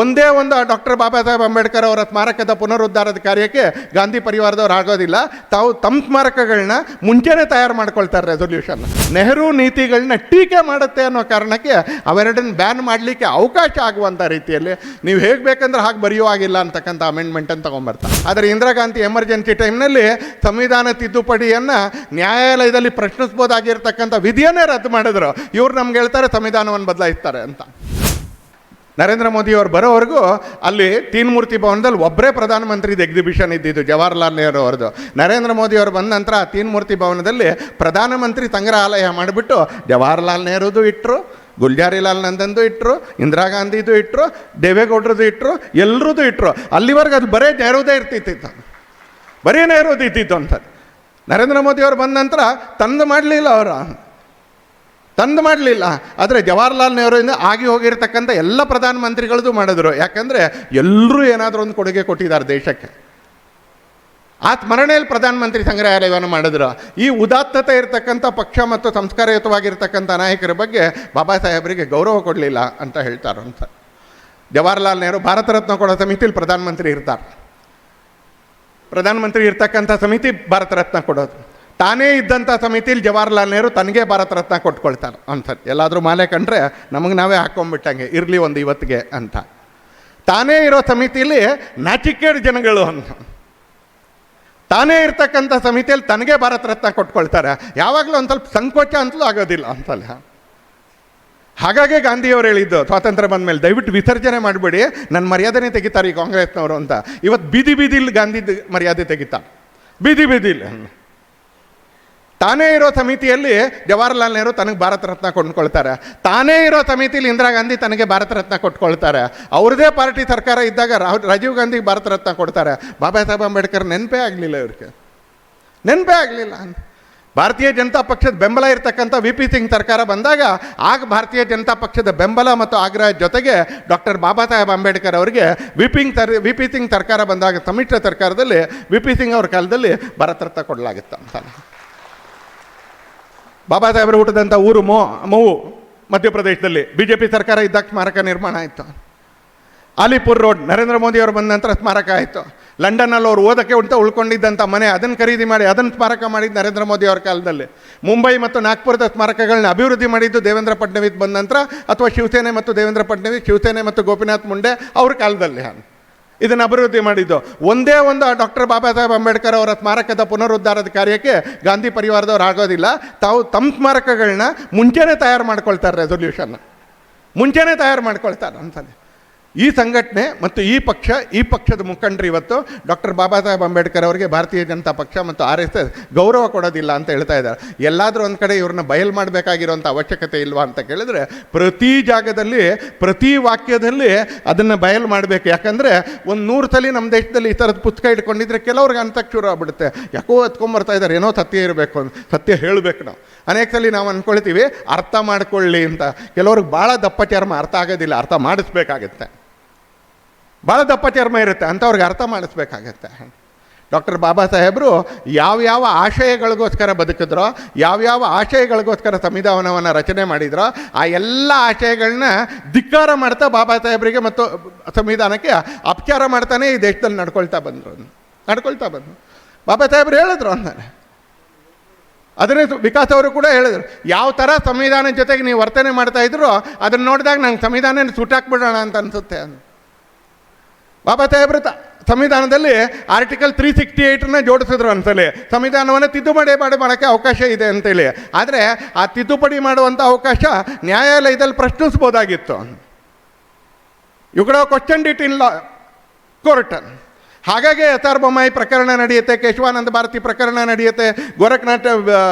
ಒಂದೇ ಒಂದು ಡಾಕ್ಟರ್ ಬಾಬಾ ಸಾಹೇಬ್ ಅಂಬೇಡ್ಕರ್ ಅವರ ಸ್ಮಾರಕದ ಪುನರುದ್ಧಾರದ ಕಾರ್ಯಕ್ಕೆ ಗಾಂಧಿ ಪರಿವಾರದವ್ರು ಆಗೋದಿಲ್ಲ. ತಾವು ತಮ್ಮ ಸ್ಮಾರಕಗಳನ್ನ ಮುಂಚೆನೇ ತಯಾರು ಮಾಡ್ಕೊಳ್ತಾರೆ ರೆಸೊಲ್ಯೂಷನ್ ನೆಹರು ನೀತಿಗಳನ್ನ ಟೀಕೆ ಮಾಡುತ್ತೆ ಅನ್ನೋ ಕಾರಣಕ್ಕೆ ಅವೆರಡನ್ನು ಬ್ಯಾನ್ ಮಾಡಲಿಕ್ಕೆ ಅವಕಾಶ ಆಗುವಂಥ ರೀತಿಯಲ್ಲಿ ನೀವು ಹೇಗೆ ಬೇಕಂದ್ರೆ ಹಾಗೆ ಬರೆಯುವಾಗಿಲ್ಲ ಅಂತಕ್ಕಂಥ ಅಮೆಂಡ್ಮೆಂಟನ್ನು ತೊಗೊಂಬರ್ತಾರೆ ಆದರೆ ಇಂದಿರಾ ಗಾಂಧಿ ಎಮರ್ಜೆನ್ಸಿ ಟೈಮ್ನಲ್ಲಿ ಸಂವಿಧಾನ ತಿದ್ದುಪಡಿಯನ್ನು ನ್ಯಾಯಾಲಯದಲ್ಲಿ ಪ್ರಶ್ನಿಸ್ಬೋದಾಗಿರ್ತಕ್ಕಂಥ ವಿಧಿಯನ್ನೇ ರದ್ದು ಮಾಡಿದ್ರು. ಇವ್ರು ನಮ್ಗೆ ಹೇಳ್ತಾರೆ, ಸಂವಿಧಾನವನ್ನು ಬದಲಾಯಿಸ್ತಾರೆ ಅಂತ. ನರೇಂದ್ರ ಮೋದಿ ಅವರು ಬರೋವರೆಗೂ ಅಲ್ಲಿ ತೀನ್ ಮೂರ್ತಿ ಭವನದಲ್ಲಿ ಒಬ್ಬರೇ ಪ್ರಧಾನಮಂತ್ರಿದು ಎಕ್ಸಿಬಿಷನ್ ಇದ್ದಿದ್ದು, ಜವಾಹರ್ಲಾಲ್ ನೆಹರು ಅವ್ರದ್ದು. ನರೇಂದ್ರ ಮೋದಿ ಅವರು ಬಂದ ನಂತರ ಆ ತೀನ್ ಮೂರ್ತಿ ಭವನದಲ್ಲಿ ಪ್ರಧಾನಮಂತ್ರಿ ಸಂಗ್ರಹಾಲಯ ಮಾಡಿಬಿಟ್ಟು ಜವಾಹರ್ಲಾಲ್ ನೆಹರುದು ಇಟ್ಟರು ಗುಲ್ಜಾರಿಲಾಲ್ ನಂದನ್ದು ಇಟ್ಟರು ಇಂದಿರಾ ಗಾಂಧಿದು ಇಟ್ಟರು ದೇವೇಗೌಡರದು ಇಟ್ಟರು ಎಲ್ಲರದ್ದು ಇಟ್ಟರು ಅಲ್ಲಿವರೆಗೆ ಅದು ಬರೇ ನೆಹರುದೇ ಇರ್ತಿತ್ತು ಬರೀ ನೆಹರುದು ಇದ್ದಿತ್ತು ಅಂತ. ನರೇಂದ್ರ ಮೋದಿ ಅವರು ಬಂದ ನಂತರ ತಂದು ಮಾಡಲಿಲ್ಲ ಅವರು. ತಂದು ಮಾಡಲಿಲ್ಲ. ಆದರೆ ಜವಾಹರ್ಲಾಲ್ ನೆಹರುವಿಂದ ಆಗಿ ಹೋಗಿರ್ತಕ್ಕಂಥ ಎಲ್ಲ ಪ್ರಧಾನಮಂತ್ರಿಗಳದ್ದು ಮಾಡಿದ್ರು. ಯಾಕಂದರೆ ಎಲ್ಲರೂ ಏನಾದರೂ ಒಂದು ಕೊಡುಗೆ ಕೊಟ್ಟಿದ್ದಾರೆ ದೇಶಕ್ಕೆ. ಆ ಸ್ಮರಣೆಯಲ್ಲಿ ಪ್ರಧಾನಮಂತ್ರಿ ಸಂಗ್ರಹಾಲಯವನ್ನು ಮಾಡಿದ್ರು. ಈ ಉದಾತ್ತತೆ ಇರತಕ್ಕಂಥ ಪಕ್ಷ ಮತ್ತು ಸಂಸ್ಕಾರಯುತವಾಗಿರ್ತಕ್ಕಂಥ ನಾಯಕರ ಬಗ್ಗೆ ಬಾಬಾ ಸಾಹೇಬರಿಗೆ ಗೌರವ ಕೊಡಲಿಲ್ಲ ಅಂತ ಹೇಳ್ತಾರೆ ಅಂತ. ಜವಾಹರ್ಲಾಲ್ ನೆಹರು ಭಾರತ ರತ್ನ ಕೊಡೋ ಸಮಿತಿಯಲ್ಲಿ ಪ್ರಧಾನಮಂತ್ರಿ ಇರ್ತಾರೆ. ಪ್ರಧಾನಮಂತ್ರಿ ಇರ್ತಕ್ಕಂಥ ಸಮಿತಿ ಭಾರತ ರತ್ನ ಕೊಡೋದು. ತಾನೇ ಇದ್ದಂಥ ಸಮಿತಿಲಿ ಜವಾಹರ್ಲಾಲ್ ನೆಹರು ತನಗೆ ಭಾರತ ರತ್ನ ಕೊಟ್ಕೊಳ್ತಾರೆ ಅಂತ. ಎಲ್ಲಾದರೂ ಮಾಲೆ ಕಂಡ್ರೆ ನಮಗೆ ನಾವೇ ಹಾಕ್ಕೊಂಬಿಟ್ಟಂಗೆ ಇರಲಿ ಒಂದು ಇವತ್ತಿಗೆ ಅಂತ. ತಾನೇ ಇರೋ ಸಮಿತಿಲಿ ನಾಚಿಕೇಡ್ ಜನಗಳು ಅಂತ. ತಾನೇ ಇರ್ತಕ್ಕಂಥ ಸಮಿತಿಯಲ್ಲಿ ತನಗೆ ಭಾರತ ರತ್ನ ಕೊಟ್ಕೊಳ್ತಾರೆ. ಯಾವಾಗಲೂ ಒಂದು ಸ್ವಲ್ಪ ಸಂಕೋಚ ಅಂತಲೂ ಆಗೋದಿಲ್ಲ ಅಂತಲ್ಲ. ಹಾಗಾಗಿ ಗಾಂಧಿಯವರು ಹೇಳಿದ್ದು, ಸ್ವಾತಂತ್ರ್ಯ ಬಂದ ಮೇಲೆ ದಯವಿಟ್ಟು ವಿಸರ್ಜನೆ ಮಾಡಬೇಡಿ ನನ್ನ ಮರ್ಯಾದೆನೇ ತೆಗಿತಾರೆ ಈ ಕಾಂಗ್ರೆಸ್ನವರು ಅಂತ. ಇವತ್ತು ಬೀದಿ ಬೀದಿಲಿ ಗಾಂಧಿ ಮರ್ಯಾದೆ ತೆಗಿತಾರೆ ಬೀದಿ ಬೀದಿಲಿ. ತಾನೇ ಇರೋ ಸಮಿತಿಯಲ್ಲಿ ಜವಾಹರ್ಲಾಲ್ ನೆಹರು ತನಗೆ ಭಾರತ ರತ್ನ ಕೊಂಡ್ಕೊಳ್ತಾರೆ. ತಾನೇ ಇರೋ ಸಮಿತಿಲಿ ಇಂದಿರಾ ಗಾಂಧಿ ತನಗೆ ಭಾರತ ರತ್ನ ಕೊಟ್ಕೊಳ್ತಾರೆ. ಅವ್ರದೇ ಪಾರ್ಟಿ ಸರ್ಕಾರ ಇದ್ದಾಗ ರಾಜೀವ್ ಗಾಂಧಿಗೆ ಭಾರತ ರತ್ನ ಕೊಡ್ತಾರೆ. ಬಾಬಾ ಸಾಹೇಬ್ ಅಂಬೇಡ್ಕರ್ ನೆನಪೇ ಆಗಲಿಲ್ಲ ಇವ್ರಿಗೆ. ನೆನಪೇ ಆಗಲಿಲ್ಲ. ಭಾರತೀಯ ಜನತಾ ಪಕ್ಷದ ಬೆಂಬಲ ಇರತಕ್ಕಂಥ ವಿ ಪಿ ಸಿಂಗ್ ಸರ್ಕಾರ ಬಂದಾಗ ಆಗ ಭಾರತೀಯ ಜನತಾ ಪಕ್ಷದ ಬೆಂಬಲ ಮತ್ತು ಆಗ್ರಹ ಜೊತೆಗೆ ಡಾಕ್ಟರ್ ಬಾಬಾ ಸಾಹೇಬ್ ಅಂಬೇಡ್ಕರ್ ಅವರಿಗೆ ವಿ ಪಿಂಗ್ ಸರ್, ವಿ ಪಿ ಸಿಂಗ್ ಸರ್ಕಾರ ಬಂದಾಗ ಸಮ್ಮಿಶ್ರ ಸರ್ಕಾರದಲ್ಲಿ ವಿ ಪಿ ಸಿಂಗ್ ಅವ್ರ ಕಾಲದಲ್ಲಿ ಭಾರತ ರತ್ನ ಕೊಡಲಾಗಿತ್ತು ಅಂತ. ಬಾಬಾ ಸಾಹೇಬರು ಹುಟ್ಟಿದಂಥ ಊರು ಮೋ, ಮೂವು ಮಧ್ಯಪ್ರದೇಶದಲ್ಲಿ. ಬಿ ಜೆ ಪಿ ಸರ್ಕಾರ ಇದ್ದಾಗ ಸ್ಮಾರಕ ನಿರ್ಮಾಣ ಆಯಿತು. ಅಲಿಪುರ್ ರೋಡ್, ನರೇಂದ್ರ ಮೋದಿ ಅವರು ಬಂದ ನಂತರ ಸ್ಮಾರಕ ಆಯಿತು. ಲಂಡನ್ನಲ್ಲಿ ಅವ್ರು ಓದಕ್ಕೆ ಉಂಟ ಉಳ್ಕೊಂಡಿದ್ದಂಥ ಮನೆ ಅದನ್ನು ಖರೀದಿ ಮಾಡಿ, ಅದನ್ನು ಸ್ಮಾರಕ ಮಾಡಿದ್ದು ನರೇಂದ್ರ ಮೋದಿ ಅವರ ಕಾಲದಲ್ಲಿ. ಮುಂಬೈ ಮತ್ತು ನಾಗ್ಪುರದ ಸ್ಮಾರಕಗಳನ್ನ ಅಭಿವೃದ್ಧಿ ಮಾಡಿದ್ದು ದೇವೇಂದ್ರ ಫಡ್ನವೀಸ್ ಬಂದ ನಂತರ, ಅಥವಾ ಶಿವಸೇನೆ ಮತ್ತು ದೇವೇಂದ್ರ ಫಡ್ನವೀಸ್, ಶಿವಸೇನೆ ಮತ್ತು ಗೋಪಿನಾಥ್ ಮುಂಡೆ ಅವ್ರ ಕಾಲದಲ್ಲಿ. ಇದನ್ನು ಅಭಿವೃದ್ಧಿ ಮಾಡಿದ್ದು. ಒಂದೇ ಒಂದು ಡಾಕ್ಟರ್ ಬಾಬಾ ಸಾಹೇಬ್ ಅಂಬೇಡ್ಕರ್ ಅವರ ಸ್ಮಾರಕದ ಪುನರುದ್ಧಾರದ ಕಾರ್ಯಕ್ಕೆ ಗಾಂಧಿ ಪರಿವಾರದವ್ರು ಆಗೋದಿಲ್ಲ. ತಾವು ತಮ್ಮ ಸ್ಮಾರಕಗಳನ್ನ ಮುಂಚೆನೇ ತಯಾರು ಮಾಡ್ಕೊಳ್ತಾರೆ ರೆಸೊಲ್ಯೂಷನ್ನ ಮುಂಚೆನೇ ತಯಾರು ಮಾಡ್ಕೊಳ್ತಾರೆ ಅಂತಲೇ ಈ ಸಂಘಟನೆ ಮತ್ತು ಈ ಪಕ್ಷ, ಈ ಪಕ್ಷದ ಮುಖಂಡರು ಇವತ್ತು ಡಾಕ್ಟರ್ ಬಾಬಾ ಸಾಹೇಬ್ ಅಂಬೇಡ್ಕರ್ ಅವರಿಗೆ ಭಾರತೀಯ ಜನತಾ ಪಕ್ಷ ಮತ್ತು ಆರ್ ಎಸ್ ಎಸ್ ಗೌರವ ಕೊಡೋದಿಲ್ಲ ಅಂತ ಹೇಳ್ತಾ ಇದ್ದಾರೆ. ಎಲ್ಲಾದರೂ ಒಂದು ಕಡೆ ಇವ್ರನ್ನ ಬಯಲು ಮಾಡಬೇಕಾಗಿರುವಂಥ ಅವಶ್ಯಕತೆ ಇಲ್ವಾ ಅಂತ ಕೇಳಿದ್ರೆ ಪ್ರತಿ ಜಾಗದಲ್ಲಿ, ಪ್ರತಿ ವಾಕ್ಯದಲ್ಲಿ ಅದನ್ನು ಬಯಲು ಮಾಡಬೇಕು. ಯಾಕಂದರೆ ಒಂದು ನೂರು ಸಲ ನಮ್ಮ ದೇಶದಲ್ಲಿ ಈ ಥರದ ಪುಸ್ತಕ ಇಟ್ಕೊಂಡಿದ್ರೆ ಕೆಲವ್ರಿಗೆ ಅಂತಕ್ಕೆ ಶುರು ಆಗ್ಬಿಡುತ್ತೆ. ಯಾಕೋ ಎತ್ಕೊಂಬರ್ತಾ ಇದ್ದಾರೆ. ಏನೋ ಸತ್ಯ ಇರಬೇಕು ಅಂತ, ಸತ್ಯ ಹೇಳಬೇಕು ನಾವು. ಅನೇಕ ಸಲ ನಾವು ಅಂದ್ಕೊಳ್ತೀವಿ ಅರ್ಥ ಮಾಡ್ಕೊಳ್ಳಿ ಅಂತ. ಕೆಲವ್ರಿಗೆ ಭಾಳ ದಪ್ಪ ಚರ್ಮ ಅರ್ಥ ಆಗೋದಿಲ್ಲ, ಅರ್ಥ ಮಾಡಿಸ್ಬೇಕಾಗತ್ತೆ. ಭಾಳ ದಪ್ಪ ಚರ್ಮ ಇರುತ್ತೆ, ಅಂಥವ್ರಿಗೆ ಅರ್ಥ ಮಾಡಿಸ್ಬೇಕಾಗತ್ತೆ. ಡಾಕ್ಟರ್ ಬಾಬಾ ಸಾಹೇಬರು ಯಾವ್ಯಾವ ಆಶಯಗಳಿಗೋಸ್ಕರ ಬದುಕಿದ್ರೋ ಯಾವ್ಯಾವ ಆಶಯಗಳಿಗೋಸ್ಕರ ಸಂವಿಧಾನವನ್ನು ರಚನೆ ಮಾಡಿದ್ರೋ, ಆ ಎಲ್ಲ ಆಶಯಗಳನ್ನ ಧಿಕ್ಕಾರ ಮಾಡ್ತಾ ಬಾಬಾ ಸಾಹೇಬರಿಗೆ ಮತ್ತು ಸಂವಿಧಾನಕ್ಕೆ ಅಪಚಾರ ಮಾಡ್ತಾನೆ ಈ ದೇಶದಲ್ಲಿ ನಡ್ಕೊಳ್ತಾ ಬಂದರು. ನಡ್ಕೊಳ್ತಾ ಬಂದರು. ಬಾಬಾ ಸಾಹೇಬರು ಹೇಳಿದ್ರು ಅಂತಾನೆ. ಅದನ್ನೇ ವಿಕಾಸ್ ಅವರು ಕೂಡ ಹೇಳಿದರು, ಯಾವ ಥರ ಸಂವಿಧಾನದ ಜೊತೆಗೆ ನೀವು ವರ್ತನೆ ಮಾಡ್ತಾ ಇದ್ರು, ಅದನ್ನು ನೋಡಿದಾಗ ನಂಗೆ ಸಂವಿಧಾನ ಸುಟ್ಟಾಕ್ಬಿಡೋಣ ಅಂತ ಅನಿಸುತ್ತೆ ಅಂತ. ಬಾಬಾ ಸಾಹೇಬ್ರ ಸಂವಿಧಾನದಲ್ಲಿ ಆರ್ಟಿಕಲ್ ತ್ರೀ ಸಿಕ್ಸ್ಟಿ ಏಯ್ಟನ್ನ ಜೋಡಿಸಿದ್ರು ಅಂತೇಳಿ. ಸಂವಿಧಾನವನ್ನು ತಿದ್ದುಪಡಿ ಮಾಡಿ ಮಾಡೋಕ್ಕೆ ಅವಕಾಶ ಇದೆ ಅಂತೇಳಿ. ಆದರೆ ಆ ತಿದ್ದುಪಡಿ ಮಾಡುವಂಥ ಅವಕಾಶ ನ್ಯಾಯಾಲಯದಲ್ಲಿ ಪ್ರಶ್ನಿಸ್ಬೋದಾಗಿತ್ತು ಯುಗಡೋ question it in law court ಹಾಗಾಗಿ ಎಸ್ ಆರ್ ಬೊಮ್ಮಾಯಿ ಪ್ರಕರಣ ನಡೆಯುತ್ತೆ, ಕೇಶವಾನಂದ ಭಾರತಿ ಪ್ರಕರಣ ನಡೆಯುತ್ತೆ, ಗೋರಖ್ನಾಥ್